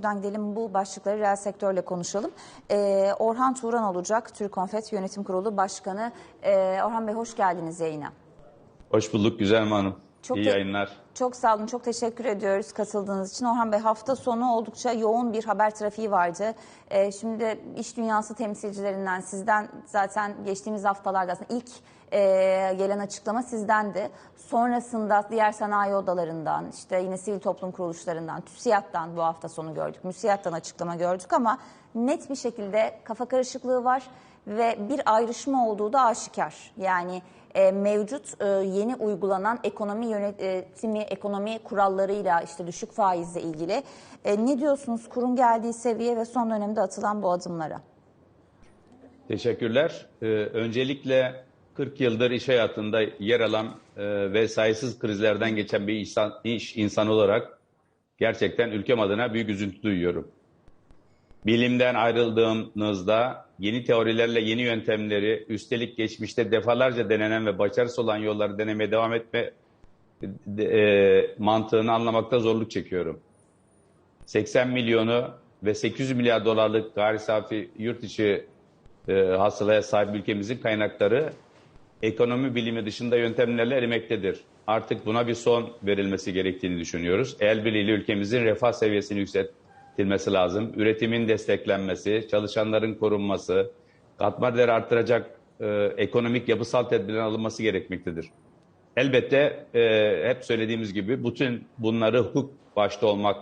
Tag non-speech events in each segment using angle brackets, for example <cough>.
buradan gidelim bu başlıkları reel sektörle konuşalım. Ee, Orhan Turan olacak Türk Konfet Yönetim Kurulu Başkanı. Ee, Orhan Bey hoş geldiniz yayına. Hoş bulduk Güzel Hanım. Çok İyi yayınlar. Çok sağ olun, çok teşekkür ediyoruz katıldığınız için. Orhan Bey hafta sonu oldukça yoğun bir haber trafiği vardı. Ee, şimdi iş dünyası temsilcilerinden sizden zaten geçtiğimiz haftalarda aslında ilk e, gelen açıklama sizdendi. Sonrasında diğer sanayi odalarından, işte yine sivil toplum kuruluşlarından, TÜSİAD'dan bu hafta sonu gördük, MÜSİAD'dan açıklama gördük ama net bir şekilde kafa karışıklığı var ve bir ayrışma olduğu da aşikar. Yani e, mevcut e, yeni uygulanan ekonomi yönetimi, ekonomi kurallarıyla işte düşük faizle ilgili. E, ne diyorsunuz kurun geldiği seviye ve son dönemde atılan bu adımlara? Teşekkürler. Ee, öncelikle 40 yıldır iş hayatında yer alan e, ve sayısız krizlerden geçen bir insan, iş insanı olarak gerçekten ülkem adına büyük üzüntü duyuyorum. Bilimden ayrıldığımızda yeni teorilerle yeni yöntemleri, üstelik geçmişte defalarca denenen ve başarısız olan yolları denemeye devam etme e, mantığını anlamakta zorluk çekiyorum. 80 milyonu ve 800 milyar dolarlık gayri safi yurt içi e, hasılaya sahip ülkemizin kaynakları ekonomi bilimi dışında yöntemlerle erimektedir. Artık buna bir son verilmesi gerektiğini düşünüyoruz. El birliğiyle ülkemizin refah seviyesini yükseltilmesi lazım. Üretimin desteklenmesi, çalışanların korunması, katma değer artıracak e, ekonomik yapısal tedbirlerin alınması gerekmektedir. Elbette e, hep söylediğimiz gibi bütün bunları hukuk başta olmak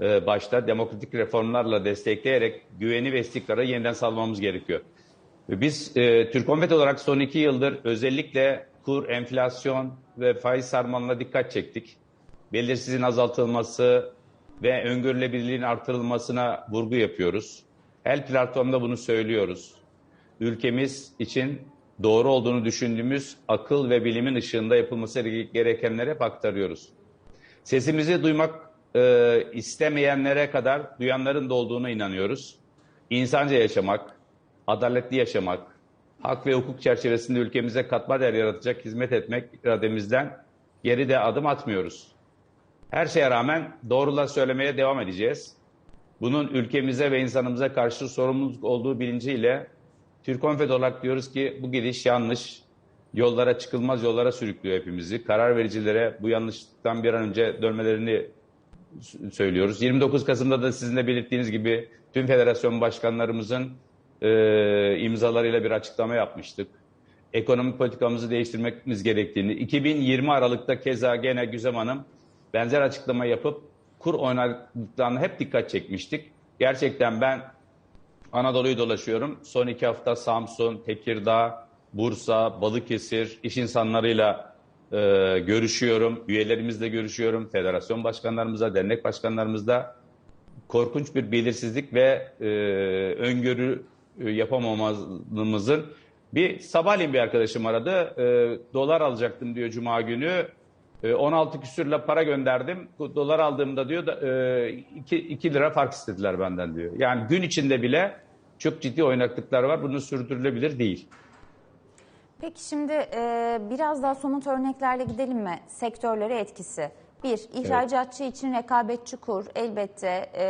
e, başta demokratik reformlarla destekleyerek güveni ve istikrarı yeniden sağlamamız gerekiyor. Biz e, Türk Konfet olarak son iki yıldır özellikle kur, enflasyon ve faiz sarmalına dikkat çektik. Belirsizliğin azaltılması ve öngörülebilirliğin artırılmasına vurgu yapıyoruz. Her platformda bunu söylüyoruz. Ülkemiz için doğru olduğunu düşündüğümüz akıl ve bilimin ışığında yapılması gerekenlere hep aktarıyoruz. Sesimizi duymak e, istemeyenlere kadar duyanların da olduğuna inanıyoruz. İnsanca yaşamak, adaletli yaşamak, hak ve hukuk çerçevesinde ülkemize katma değer yaratacak hizmet etmek irademizden geride adım atmıyoruz. Her şeye rağmen doğrular söylemeye devam edeceğiz. Bunun ülkemize ve insanımıza karşı sorumluluk olduğu bilinciyle Türk Konfed olarak diyoruz ki bu gidiş yanlış. Yollara çıkılmaz yollara sürüklüyor hepimizi. Karar vericilere bu yanlışlıktan bir an önce dönmelerini söylüyoruz. 29 Kasım'da da sizin de belirttiğiniz gibi tüm federasyon başkanlarımızın e, imzalarıyla bir açıklama yapmıştık. Ekonomik politikamızı değiştirmemiz gerektiğini, 2020 Aralık'ta keza gene Güzem Hanım benzer açıklama yapıp kur oynadıklarına hep dikkat çekmiştik. Gerçekten ben Anadolu'yu dolaşıyorum. Son iki hafta Samsun, Tekirdağ, Bursa, Balıkesir iş insanlarıyla e, görüşüyorum. Üyelerimizle görüşüyorum. Federasyon başkanlarımızla, dernek başkanlarımızla korkunç bir belirsizlik ve e, öngörü yapamamamızın bir sabahleyin bir arkadaşım aradı. E, dolar alacaktım diyor Cuma günü. E, 16 küsürle para gönderdim. Dolar aldığımda diyor da, e, 2, 2 lira fark istediler benden diyor. Yani gün içinde bile çok ciddi oynaklıklar var. Bunu sürdürülebilir değil. Peki şimdi e, biraz daha somut örneklerle gidelim mi? Sektörlere etkisi. Bir, ihracatçı için rekabetçi kur. Elbette e,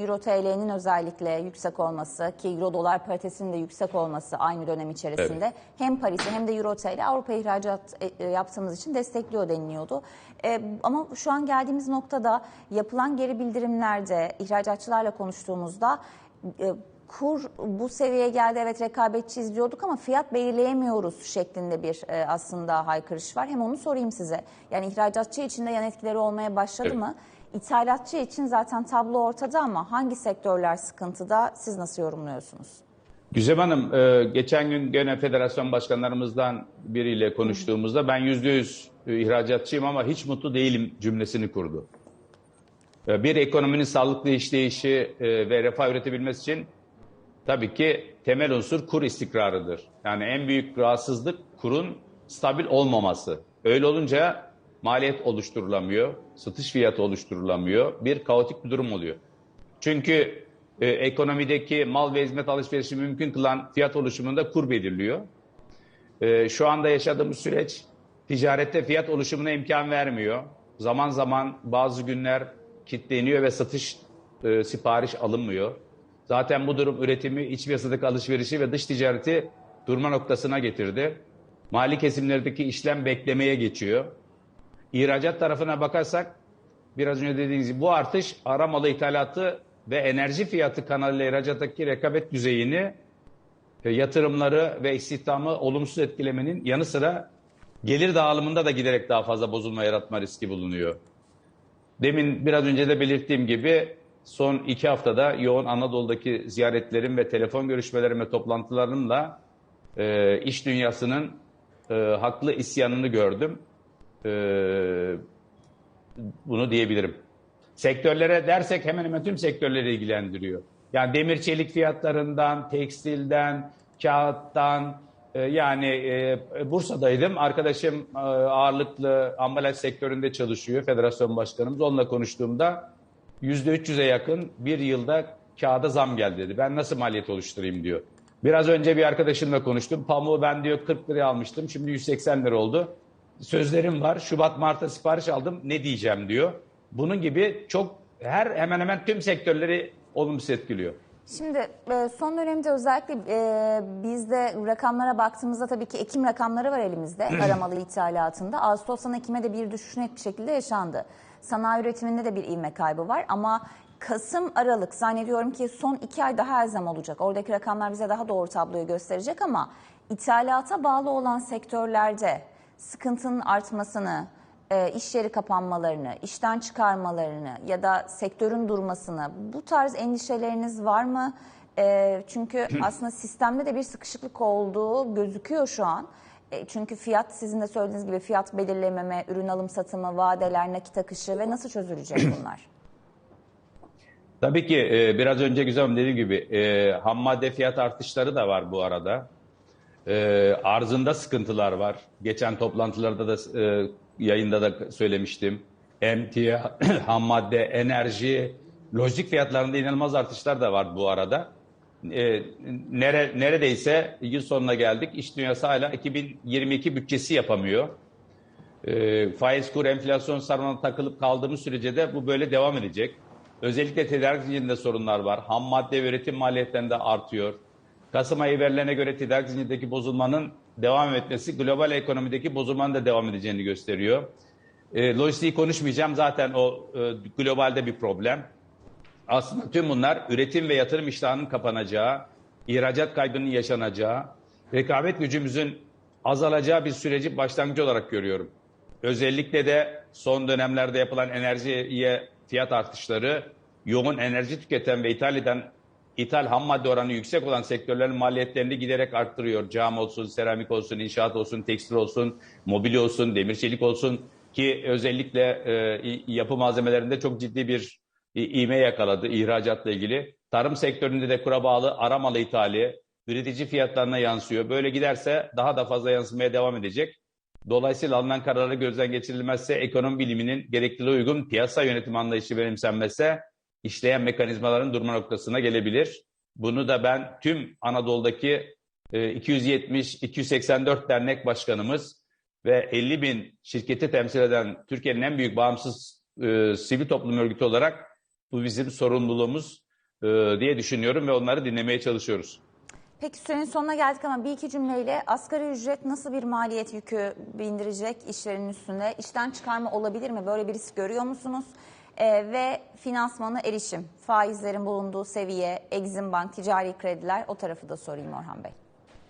Euro TL'nin özellikle yüksek olması ki Euro dolar paritesinin de yüksek olması aynı dönem içerisinde hem Paris'i hem de Euro TL Avrupa ihracat e, e, yaptığımız için destekliyor deniliyordu. E, ama şu an geldiğimiz noktada yapılan geri bildirimlerde ihracatçılarla konuştuğumuzda e, kur bu seviyeye geldi evet rekabetçi izliyorduk ama fiyat belirleyemiyoruz şeklinde bir e, aslında haykırış var. Hem onu sorayım size. Yani ihracatçı için de yan etkileri olmaya başladı Evet. mı? İthalatçı için zaten tablo ortada ama hangi sektörler sıkıntıda siz nasıl yorumluyorsunuz? Güzem Hanım, e, geçen gün gene federasyon başkanlarımızdan biriyle konuştuğumuzda ben yüzde yüz e, ihracatçıyım ama hiç mutlu değilim cümlesini kurdu. E, Bir ekonominin sağlıklı işleyişi e, ve refah üretebilmesi için tabii ki temel unsur kur istikrarıdır. Yani en büyük rahatsızlık kurun stabil olmaması. Öyle olunca maliyet oluşturulamıyor, satış fiyatı oluşturulamıyor, bir kaotik bir durum oluyor. Çünkü e, ekonomideki mal ve hizmet alışverişi mümkün kılan fiyat oluşumunda kur belirliyor. E, şu anda yaşadığımız süreç ticarette fiyat oluşumuna imkan vermiyor. Zaman zaman bazı günler kitleniyor ve satış e, sipariş alınmıyor. Zaten bu durum üretimi, iç piyasadaki alışverişi ve dış ticareti durma noktasına getirdi. Mali kesimlerdeki işlem beklemeye geçiyor. İhracat tarafına bakarsak biraz önce dediğiniz gibi bu artış aramalı ithalatı ve enerji fiyatı kanalıyla ihracattaki rekabet düzeyini e, yatırımları ve istihdamı olumsuz etkilemenin yanı sıra gelir dağılımında da giderek daha fazla bozulma yaratma riski bulunuyor. Demin biraz önce de belirttiğim gibi son iki haftada yoğun Anadolu'daki ziyaretlerim ve telefon görüşmelerim ve toplantılarımla e, iş dünyasının e, haklı isyanını gördüm. E, bunu diyebilirim. Sektörlere dersek hemen hemen tüm sektörleri ilgilendiriyor. Yani demir çelik fiyatlarından, tekstilden, kağıttan, e, yani e, Bursa'daydım. Arkadaşım e, ağırlıklı ambalaj sektöründe çalışıyor, federasyon başkanımız. Onunla konuştuğumda %300'e yakın bir yılda kağıda zam geldi dedi. Ben nasıl maliyet oluşturayım diyor. Biraz önce bir arkadaşımla konuştum. Pamuğu ben diyor 40 liraya almıştım. Şimdi 180 lira oldu. Sözlerim var. Şubat Mart'a sipariş aldım. Ne diyeceğim diyor. Bunun gibi çok her hemen hemen tüm sektörleri olumsuz etkiliyor. Şimdi e, son dönemde özellikle e, bizde rakamlara baktığımızda tabii ki Ekim rakamları var elimizde <clears throat> aramalı ithalatında. Ağustos'tan Ekim'e de bir düşüş net bir şekilde yaşandı. Sanayi üretiminde de bir ivme kaybı var ama Kasım, Aralık zannediyorum ki son iki ay daha elzem olacak. Oradaki rakamlar bize daha doğru tabloyu gösterecek ama ithalata bağlı olan sektörlerde sıkıntının artmasını, e, iş yeri kapanmalarını, işten çıkarmalarını ya da sektörün durmasını bu tarz endişeleriniz var mı? E, çünkü <clears throat> aslında sistemde de bir sıkışıklık olduğu gözüküyor şu an. E, çünkü fiyat sizin de söylediğiniz gibi fiyat belirlememe, ürün alım satımı, vadeler, nakit akışı ve nasıl çözülecek <clears throat> bunlar? Tabii ki e, biraz önce güzel dediğim gibi e, ham madde fiyat artışları da var bu arada. Arzında sıkıntılar var. Geçen toplantılarda da yayında da söylemiştim. Emtia, <clears throat> ham madde, enerji, lojistik fiyatlarında inanılmaz artışlar da var bu arada. E, nere, neredeyse yıl sonuna geldik. İş dünyası hala 2022 bütçesi yapamıyor. E, faiz kur enflasyon sarmalına takılıp kaldığımız sürece de bu böyle devam edecek. Özellikle tedarik zincirinde sorunlar var. Ham madde ve üretim maliyetlerinde artıyor. Kasım ayı verilerine göre tedarik zincirindeki bozulmanın devam etmesi global ekonomideki bozulmanın da devam edeceğini gösteriyor. E, lojistiği konuşmayacağım zaten o e, globalde bir problem. Aslında tüm bunlar üretim ve yatırım iştahının kapanacağı, ihracat kaybının yaşanacağı, rekabet gücümüzün azalacağı bir süreci başlangıcı olarak görüyorum. Özellikle de son dönemlerde yapılan enerjiye fiyat artışları yoğun enerji tüketen ve ithal eden ithal ham madde oranı yüksek olan sektörlerin maliyetlerini giderek arttırıyor. Cam olsun, seramik olsun, inşaat olsun, tekstil olsun, mobilya olsun, demir çelik olsun ki özellikle e, yapı malzemelerinde çok ciddi bir ivme yakaladı ihracatla ilgili. Tarım sektöründe de kura bağlı aramalı ithali üretici fiyatlarına yansıyor. Böyle giderse daha da fazla yansımaya devam edecek. Dolayısıyla alınan kararı gözden geçirilmezse ekonomi biliminin gerekliliğe uygun piyasa yönetimi anlayışı benimsenmezse işleyen mekanizmaların durma noktasına gelebilir. Bunu da ben tüm Anadolu'daki 270-284 dernek başkanımız ve 50 bin şirketi temsil eden Türkiye'nin en büyük bağımsız e, sivil toplum örgütü olarak bu bizim sorumluluğumuz e, diye düşünüyorum ve onları dinlemeye çalışıyoruz. Peki sürenin sonuna geldik ama bir iki cümleyle asgari ücret nasıl bir maliyet yükü bindirecek işlerin üstüne? İşten çıkarma olabilir mi? Böyle bir risk görüyor musunuz? Ee, ve finansmana erişim, faizlerin bulunduğu seviye, Exim Bank, ticari krediler o tarafı da sorayım Orhan Bey.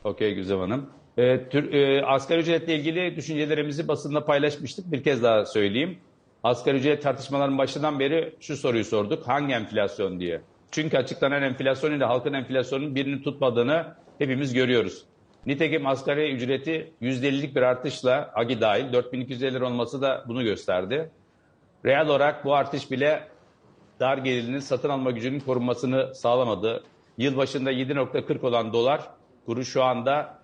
Okey Güzel Hanım. E, tür, e, asgari ücretle ilgili düşüncelerimizi basında paylaşmıştık. Bir kez daha söyleyeyim. Asgari ücret tartışmaların başından beri şu soruyu sorduk. Hangi enflasyon diye. Çünkü açıklanan enflasyon ile halkın enflasyonunun birini tutmadığını hepimiz görüyoruz. Nitekim asgari ücreti %50'lik bir artışla AGİ dahil 4250 lira olması da bunu gösterdi. Reel olarak bu artış bile dar gelirinin satın alma gücünün korunmasını sağlamadı. Yıl başında 7.40 olan dolar kuru şu anda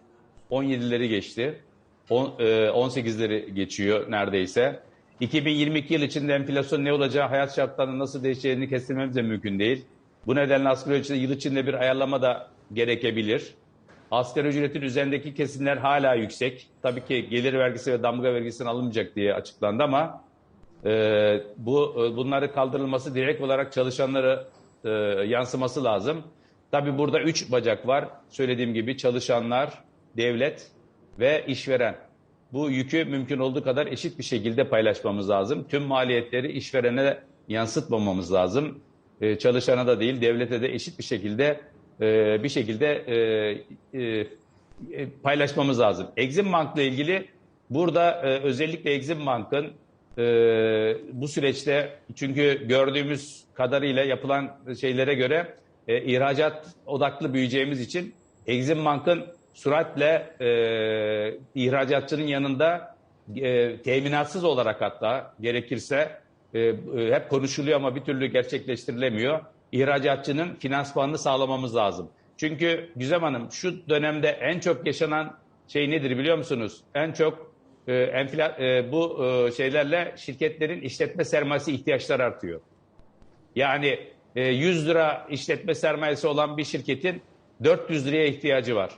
17'leri geçti. 18'leri geçiyor neredeyse. 2022 yıl içinde enflasyon ne olacağı, hayat şartlarının nasıl değişeceğini kestirmemiz de mümkün değil. Bu nedenle asgari ücretin yıl içinde bir ayarlama da gerekebilir. Asgari ücretin üzerindeki kesimler hala yüksek. Tabii ki gelir vergisi ve damga vergisinin alınmayacak diye açıklandı ama e, bu e, bunları kaldırılması direkt olarak çalışanları e, yansıması lazım. Tabii burada üç bacak var. Söylediğim gibi çalışanlar, devlet ve işveren. Bu yükü mümkün olduğu kadar eşit bir şekilde paylaşmamız lazım. Tüm maliyetleri işverene yansıtmamamız lazım. E, çalışana da değil, devlete de eşit bir şekilde e, bir şekilde e, e, e, paylaşmamız lazım. Exim Bank'la ilgili burada e, özellikle Exim Bank'ın e, bu süreçte çünkü gördüğümüz kadarıyla yapılan şeylere göre e, ihracat odaklı büyüyeceğimiz için Exim Bank'ın süratle e, ihracatçının yanında e, teminatsız olarak hatta gerekirse e, e, hep konuşuluyor ama bir türlü gerçekleştirilemiyor. İhracatçının finansmanını sağlamamız lazım. Çünkü Güzem Hanım şu dönemde en çok yaşanan şey nedir biliyor musunuz? En çok e, enfla, e, bu e, şeylerle şirketlerin işletme sermayesi ihtiyaçları artıyor. Yani e, 100 lira işletme sermayesi olan bir şirketin 400 liraya ihtiyacı var.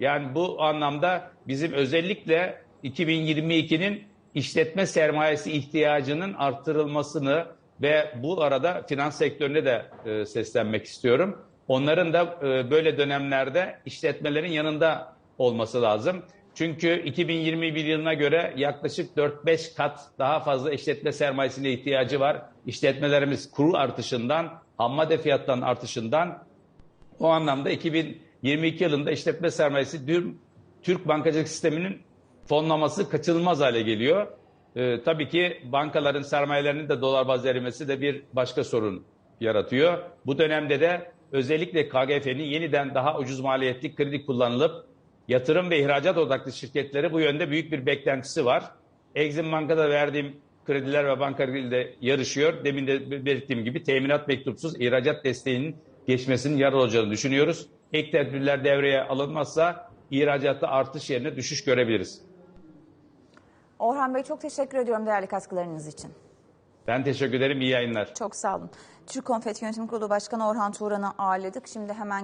Yani bu anlamda bizim özellikle 2022'nin işletme sermayesi ihtiyacının arttırılmasını ve bu arada finans sektörüne de e, seslenmek istiyorum. Onların da e, böyle dönemlerde işletmelerin yanında olması lazım. Çünkü 2021 yılına göre yaklaşık 4-5 kat daha fazla işletme sermayesine ihtiyacı var. İşletmelerimiz kuru artışından, ham madde fiyatlarının artışından o anlamda 2022 yılında işletme sermayesi Türk bankacılık sisteminin fonlaması kaçınılmaz hale geliyor. Ee, tabii ki bankaların sermayelerinin de dolar bazlı erimesi de bir başka sorun yaratıyor. Bu dönemde de özellikle KGF'nin yeniden daha ucuz maliyetli kredi kullanılıp yatırım ve ihracat odaklı şirketlere bu yönde büyük bir beklentisi var. Exim Banka'da verdiğim krediler ve banka krediyle yarışıyor. Demin de belirttiğim gibi teminat mektupsuz ihracat desteğinin geçmesinin yarar olacağını düşünüyoruz. Ek tedbirler devreye alınmazsa ihracatta artış yerine düşüş görebiliriz. Orhan Bey çok teşekkür ediyorum değerli katkılarınız için. Ben teşekkür ederim. İyi yayınlar. Çok sağ olun. Türk Konfet Yönetim Kurulu Başkanı Orhan Turan'ı ağırladık. Şimdi hemen